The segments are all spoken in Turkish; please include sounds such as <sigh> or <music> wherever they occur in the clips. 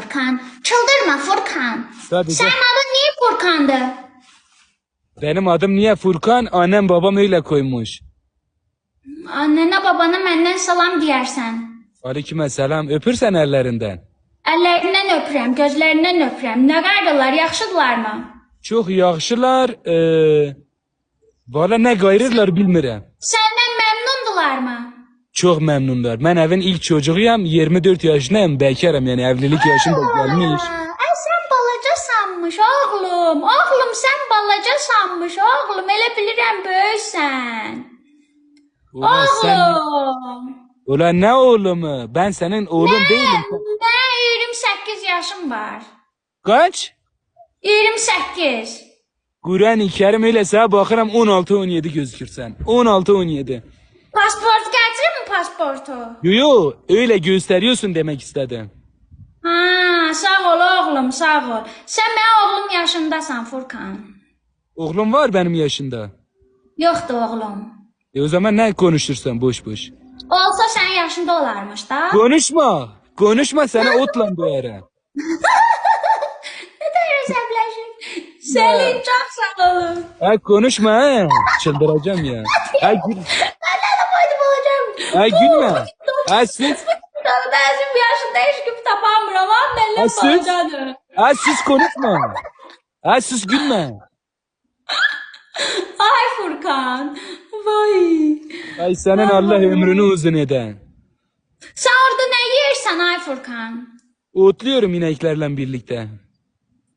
Furkan. Çıldırma Furkan. Sadece Senin adın niye Furkan'dı? benim adım niye Furkan? Annem babam öyle koymuş. Annene babana benden salam diyersen. Aleyküm selam. Öpürsen ellerinden. Əllərindən öpürəm, gözlərindən öpürəm. Nə qayrılar, yaxşıdırlarmı? Çok yaxşılar. Ee, Valla ne gayrılar bilmirəm. Səndən məmnundularmı? Çok memnunlar. Ben evin ilk çocuğuyum. 24 yaşındayım. Bekarım yani evlilik yaşım da gelmiş. Ay sən balaca sanmış oğlum. Oğlum sən balaca sanmış oğlum. Elə bilirəm böyüksən. Ulan sen... Oğlum. Ulan ne oğlumu? Ben senin oğlun değilim. Mən 28 yaşım var. Kaç? 28. Kur'an-ı Kerim öyle sana bakıram 16-17 gözükürsen. 16-17. Pasport gətirirmi pasportu? Yo yo öyle gösteriyorsun demek istedim. Ha, sağ ol oğlum, sağ ol. Sən mənim oğlum yaşındasan Furkan. Oğlum var benim yaşında. Yoxdur oğlum. E o zaman ne konuşursan boş boş. Olsa sənin yaşında olarmış da. Konuşma. Konuşma sana otla bu yere. Nə də əsəbləşir. Sənin çox sağ olun. Ha konuşma ha. Çıldıracağım ya. Ha, gül, ha gülme. Ha siz, Bəzim yaşında heç kim tapamıram. Amma Ha, mənlə siz? balacadır. ha siz konuşma. Ha siz gülme. Ay Furkan. Vay. Ay senin Allah ömrünü uzun eden. Sən orada nə yeyirsən ay Furkan? Otluyorum ineklerle birlikte.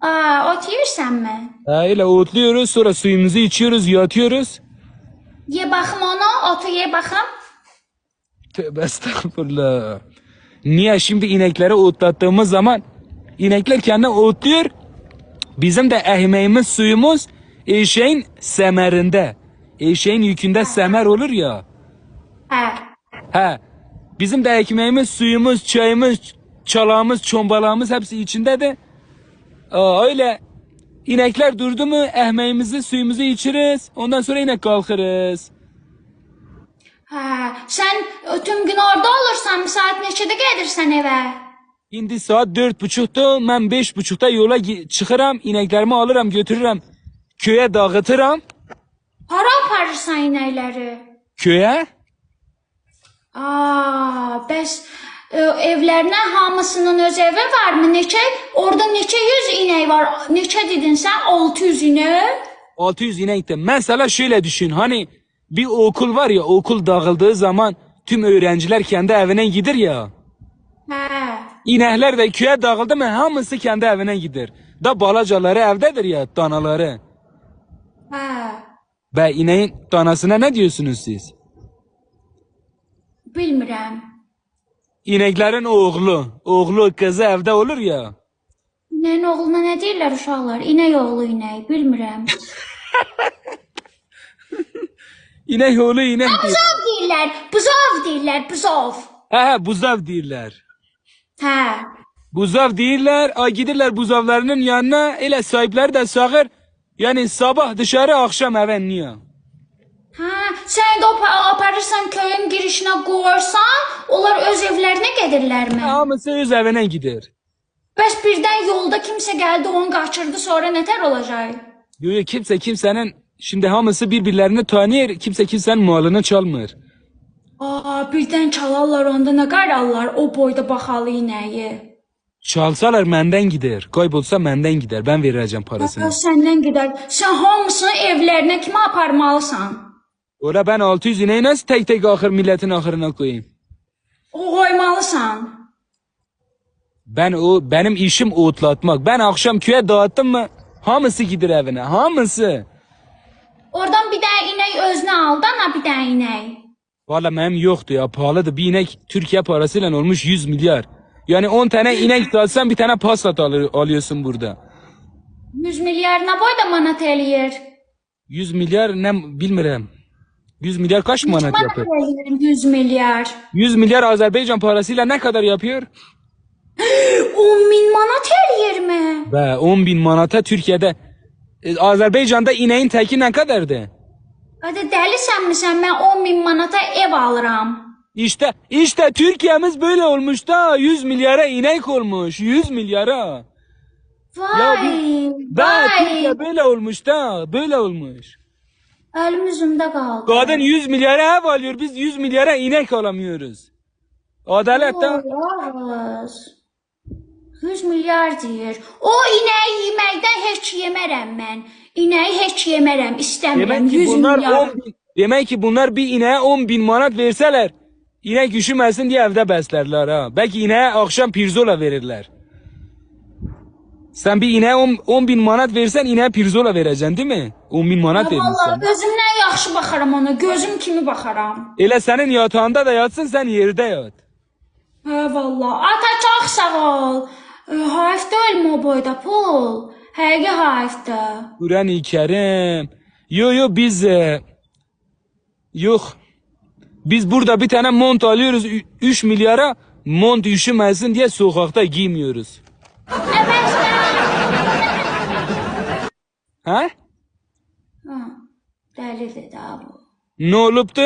Aa, ot yeyirsənmi? Ha öyle otluyoruz sonra suyumuzu içiyoruz yatıyoruz. Ye baxım onu, otu ye baxım. Tövbe estağfurullah. Niye şimdi inekleri otlattığımız zaman inekler kendi otluyor. Bizim de ekmeğimiz suyumuz eşeğin semerinde. Eşeğin yükünde semer olur ya. He. Bizim de ekmeğimiz, suyumuz, çayımız, çalağımız, çombalağımız hepsi içinde de. Aa, öyle inekler durdu mu ekmeğimizi, suyumuzu içiriz. Ondan sonra yine kalkarız. Hə, sən tüm gün orada olursan, saat neçədə gedirsən evə? Şimdi saat dört buçukta, ben beş buçukta yola çıkıram, ineklerimi alırım, götürürüm. Köye dağıtırım. Hara aparırsan inəkləri? Köye? Aa, bəs ə, evlərinə hamısının öz evi varmı? Neçə? Orada neçə yüz inək var? Neçə dedin sən? 600 inək? 600 inek de. Mesela şöyle düşün, hani bir okul var ya, okul dağıldığı zaman tüm öğrenciler kendi evine gider ya. İnekler de köye dağıldı mı hamısı kendi evine gider. Da balacaları evdedir ya, danaları. Hə. Ve ineğin danasına ne diyorsunuz siz? Bilmirəm. İneklerin oğlu, oğlu kızı evde olur ya. İnəyin oğluna nə deyirlər uşaqlar? İnək oğlu inək, bilmirəm. <laughs> İnək oğlu inək deyir. Buzov deyirlər. Buzov deyirlər. Buzov. Hə, hə, buzov deyirlər. Hə. Buzov deyirlər. Ay gidirlər buzovlarının yanına. Elə sahibləri də sağır. Yəni sabah dışarı, axşam evə niyə? Hə, sən də aparırsan köyün girişinə qoyarsan, onlar öz evlərinə gedirlərmi? Hamısı öz evinə gedir. Bəs birdən yolda kimsə gəldi, onu qaçırdı, sonra nətər olacaq? Yox, kimsə kimsənin şimdi hamısı birbirlerini tanıyor. Kimse kimsenin malını çalmır. Aa, birdən çalarlar, onda nə qararlar o boyda baxalı inəyi. Çalsalar menden gider. Kaybolsa menden gider. Ben vereceğim parasını. Aa, səndən gedər. Sən hamısını evlərinə kimə aparmalısan? Ora ben 600 ineği nasıl tek tek ahır milletin ahırına koyayım? O qoymalısan. Ben o benim işim otlatmak. Ben akşam köye dağıttım mı hamısı gider evine. Hamısı. Oradan bir dənə inək özünə al da, na bir dənə inək. Valla benim yoktu ya pahalıdı. Bir inek Türkiye parasıyla olmuş 100 milyar. Yani 10 tane inek alsan bir tane paslat alır, alıyorsun burada. 100 milyar nə boyda manat eləyir? 100 milyar ne bilmirəm. 100 milyar kaç manat Manat yapıyor? eləyir 100 milyar. 100 milyar Azerbaycan parasıyla ne kadar yapıyor? <gasps> 10 min manat eləyirmi? Ve 10 bin manata Türkiye'de e, Azerbaycan'da ineğin teki ne kadardı? Hadi dəlisənmi sən? Mən 10 min manata ev alıram. İşte işte Türkiye'miz böyle olmuş da 100 milyara inek olmuş 100 milyara. Vay. Da vay. Türkiye böyle olmuş da böyle olmuş. Elim yüzümde kaldı. Kadın 100 milyara ev alıyor biz 100 milyara inek alamıyoruz. Adalet de. Olamaz. 100 milyar deyir. O inəyi yeməkdən heç yemərəm mən. İnəyi heç yemərəm, istəmirəm. Demek ki 100 bunlar milyar. 10 bin, demek ki bunlar bir ineğe 10 bin manat verseler inek üşümesin diye evde beslerler ha. Belki ineğe akşam pirzola verirler. Sen bir ineğe 10, 10 bin manat versen ineğe pirzola vereceksin değil mi? 10 bin manat Vallahi verirsen. gözümdən yaxşı baxaram ona. Gözüm kimi baxaram. Elə senin yatağında da yatsın sen yerde yat. Hə vallahi. Ata çox sağ ol. Ee, deyil o boyda pul. Həqiqi hayfdır. Kur'an-ı Kerim. Yo yo biz e, yok. Biz burada bir tane mont alıyoruz 3 milyara mont üşümesin diye sokakta giymiyoruz. Əvəzlə. Ha? Ha. Dəlidir də bu. Ne oluptu?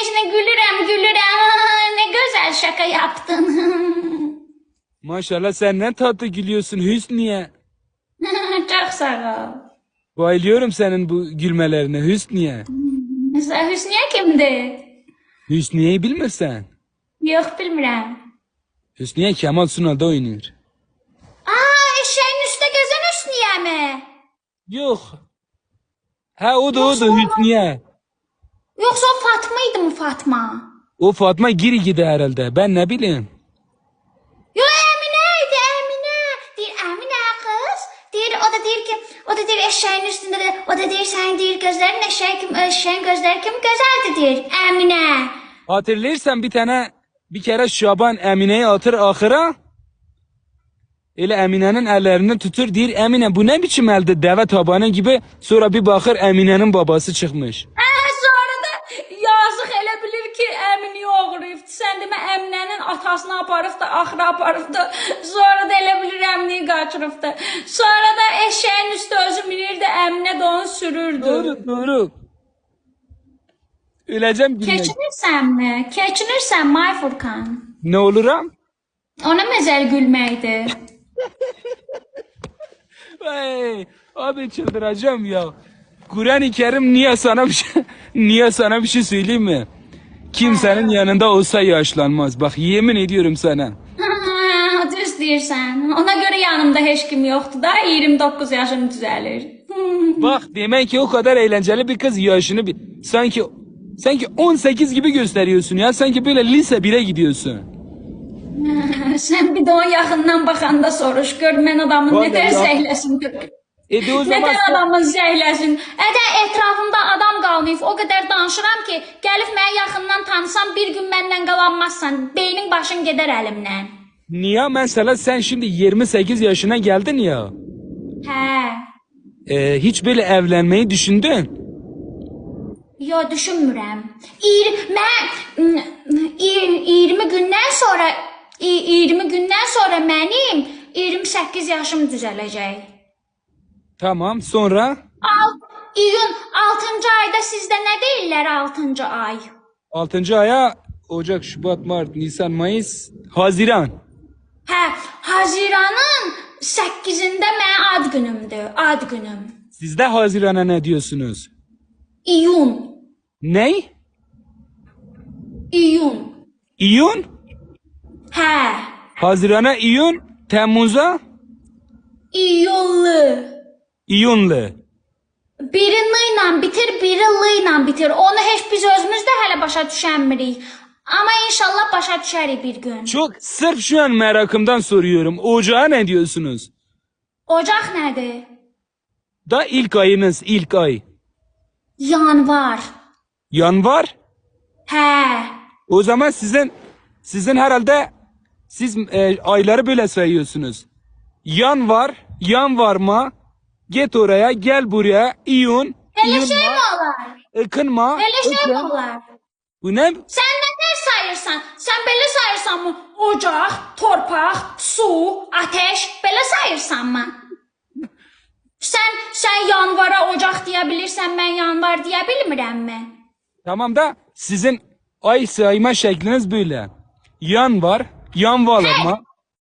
Heç nə gülürəm, gülürəm. Ne gözəl şaka yaptın. <laughs> Maşallah sen ne tatlı gülüyorsun Hüsniye. <laughs> Çox sağ ol. Bayılıyorum senin bu gülmelerine Hüsniye. Sən Hüsniyə kimdir? Hüsniye'yi bilmirsen. Yox, bilmirəm. Hüsniye Kemal Sunal'da oynuyor. Aa, eşeğin üstə gəzən Hüsniyəmi? Yok. Ha o da o da Hüsniye. Yoxsa o Fatma idi mi Fatma? O Fatma giri gidi herhalde. Ben ne bileyim. Yo, Əminə idi, Əminə. Deyir, Əminə qız. Deyir, o da deyir eşeğin üstündə də, o da deyir sənin deyir gözlərin eşeğin kimi, eşeğin gözləri kimi gözəldir. Əminə. Hatırlarsan bir tane bir kere Şaban Emine'yi atır ahıra. Elə Emine'nin ellerini tutur deyir Emine bu ne biçim elde deve tabanı gibi sonra bir bakır Emine'nin babası çıkmış. Hə, Atasını aparıb da, axıra aparıb da, sonra da elə bilir Əmini qaçırıbdı. Sonra da eşeğin üstü özü minirdi, Əminə də onu sürürdü. Doğru doğru. Öleceğim gülmek. Keçinirsənmi? Keçinirsən May Furkan? Ne oluram? Ona məzəl gülməkdir. <laughs> Ay, abi çıldıracağım ya. Kur'an-ı Kerim niye sana bir şey <laughs> niye sana bir şey söyleyeyim mi? Kimsenin yanında olsa yaşlanmaz. Bak yemin ediyorum sana. <laughs> Düz deyirsən. Ona görə yanımda heç kim yoxdur da 29 yaşım düzəlir. <laughs> Bak demek ki o kadar eğlenceli bir kız yaşını bir sanki sanki 18 gibi gösteriyorsun ya. Sanki böyle lise 1'e gidiyorsun. <laughs> Sən bir də onun yaxından baxanda soruş, gör mən adamın Vallahi nətər ya. gör. E de o zaman sen- adamın zəhləsin. Ədə ətrafımda adam qalmayıb, o qədər danışıram ki, gəlib mənə yaxından tanısan bir gün məndən qalanmazsan, beynin başın gedər əlimdən. niye mesela sen şimdi 28 yaşına geldin ya. Hə. e, hiç böyle evlenmeyi düşündün? Yo, düşünmürəm. İr, mən mm, ir- 20 gündən sonra i- 20 gündən sonra mənim 28 yaşım düzələcək. Tamam sonra Al, iyun 6-cı ayda sizdə nə deyirlər 6-cı ay? 6. aya Ocak, Şubat, Mart, Nisan, Mayıs, Haziran. Hə, Haziranın 8-də mənim ad günümdür, ad günüm. Sizde Haziran'a ne diyorsunuz? İyun, Ney? iyun. İyun? Hə, Haziran'a İyun, Temmuz'a iyunlu. İyunlu. Biri l ilə bitir, biri l ilə bitir. Onu heç biz özümüz də hələ başa düşənmirik. Amma inşallah başa düşərik bir gün. Çok sırf şu an merakımdan soruyorum. Ocağa ne diyorsunuz? Ocaq nədir? Da ilk ayınız, ilk ay. Yanvar. Yanvar. Hə. O zaman sizin sizin herhalde siz e, ayları böyle sayıyorsunuz. Yanvar, yanvar mı? Git oraya, gel buraya. İyun, Elə şey mi olar? ıkınma. Elə şey mi ıkın. olar? Bu ne? Sən nələr sayırsan? Sən belə sayırsanmı? Ocaq, torpaq, su, ateş, belə sayırsanmı? Sən sən yanvara ocaq deyə bilirsən, mən yanvar deyə bilmirəmmi? Tamam da sizin ay sayma şekliniz böyle. Yan var. Yan valırma.